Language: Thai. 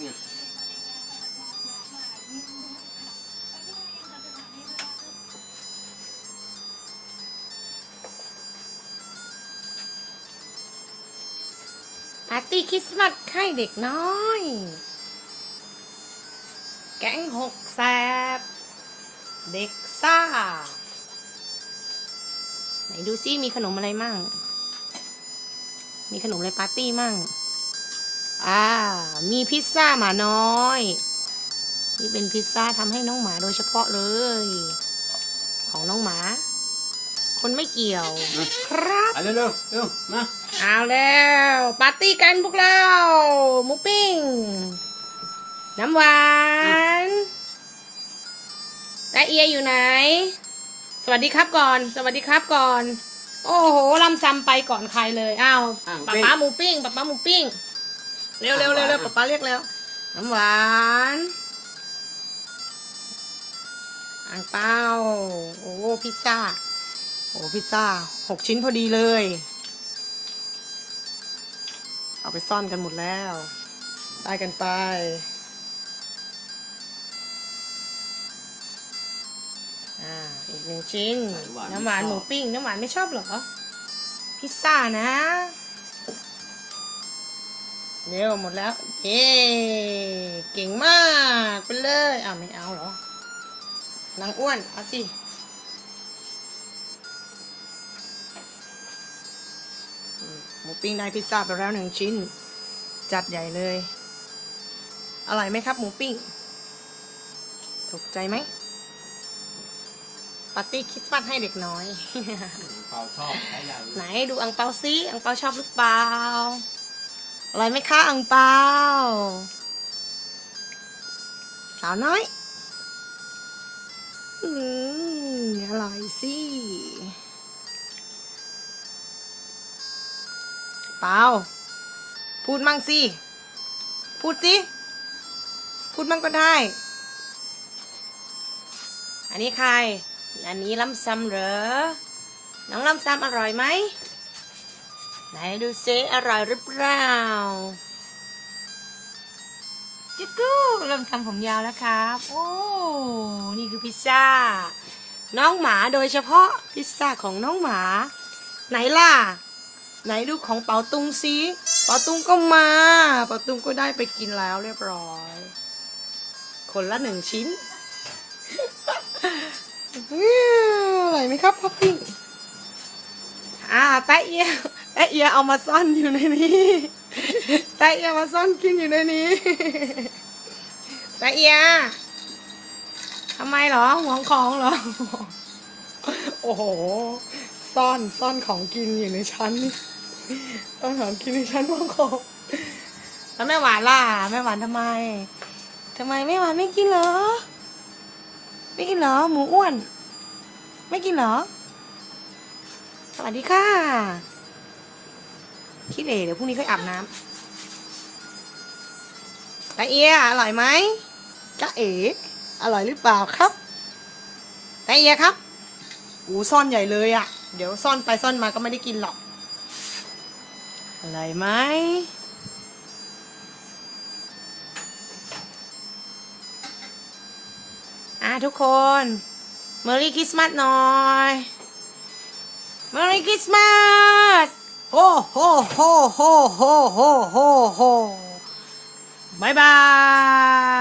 ปาร์ตี้คริสต์มาสให้เด็กน้อย แก๊งหกแสบ เด็กซ่า ไหนดูซิมีขนมอะไรมั่ง มีขนมอะไรปาร์ตี้มั่ง อ่า มีพิซซ่าหมาน้อย นี่เป็นพิซซ่าทำให้น้องหมาโดยเฉพาะเลย ของน้องหมา คนไม่เกี่ยว ครับเอาเร็วเร็วเร็วมาเอาแล้ว ปาร์ตี้กันพวกเราหมูปิ้ง น้ำหวานแต่เอียอยู่ไหน สวัสดีครับก่อน สวัสดีครับก่อน โอ้โหลำซำไปก่อนใครเลยอ้าวป้าป้าหมูปิ้งป้าป้าหมูปิ้ง เร็วเร็วเร็วเร็วป้าป้าเรียกแล้ว น้ำหวานอ่างเป้าโอ้พิซซ่าโอ้พิซซ่าหกชิ้นพอดีเลย เอาไปซ่อนกันหมดแล้วได้กันไปอ่าอีกหนึ่งชิ้น น้ำหวานหมูปิ้ง น้ำหวานไม่ชอบเหรอ พิซซ่านะ เร็วหมดแล้ว เย้เก่งมากไปเลยอ้าวไม่เอาเหรอนางอ้วน เอาสิหมูปิ้งได้พิซซ่าไปแล้วหนึ่งชิ้น จัดใหญ่เลย อร่อยไหมครับ หมูปิ้ง ถูกใจไหมปาร์ตี้คริสต์มาสให้เด็กน้อย เปาชอบใช้ยาไหนดูอังเปาซิอังเปาชอบหรือเปล่าอ ร่อยไหมคะอังเปาสาวน้อย อืมอร่อยสิ เปาพูดมั่งสิ พูดสิ พูดมั่งก็ได้ อันนี้ใคร อันนี้ล้ำซ้ำเหรอ น้องล้ำซ้ำอร่อยไหม ไหนดูซิอร่อยหรือเปล่าจิ๊กกู้เริ่มทำผมยาวแล้วครับ โอ้ นี่คือพิซซ่า น้องหมาโดยเฉพาะพิซซ่าของน้องหมา ไหนล่ะ ไหนดูของเป๋าตุงซิเป๋าตุงก็มา เป๋าตุงก็ได้ไปกินแล้วเรียบร้อย คนละหนึ่งชิ้นอื้ออร่อยไหมครับพ่อปิ้ง อ่าแตะเอียแตะเอียเอามาซ่อนอยู่ในนี้แตะเอียมาซ่อนกินอยู่ในนี้แตะเอียทำไมเหรอหวงของเหรอ โอ้โห ซ่อนซ่อนของกินอยู่ในชั้นนี่ซ่อนของกินในชั้นหวงของแล้วแม่หวานล่ะแม่หวานทำไมทำไมแม่หวานไม่กินเหรอ ไม่กินเหรอหมูอ้วน ไม่กินเหรอ วัสดีค่ะคิดเอเดี๋ยวพรุ่งนี้ค่อยอาบน้ำตาเอียอร่อยไหมจ้าเอ๋อร่อยหรือเปล่าครับตาเอียครับอูซ่อนใหญ่เลยอะ่ะ เดี๋ยวซ่อนไปซ่อนมาก็ไม่ได้กินหรอกอร่อยไหมอะทุกคน Merry Christmas หน่อย Merry Christmas! Ho, ho, ho, ho, ho, ho, ho, ho. Bye-bye.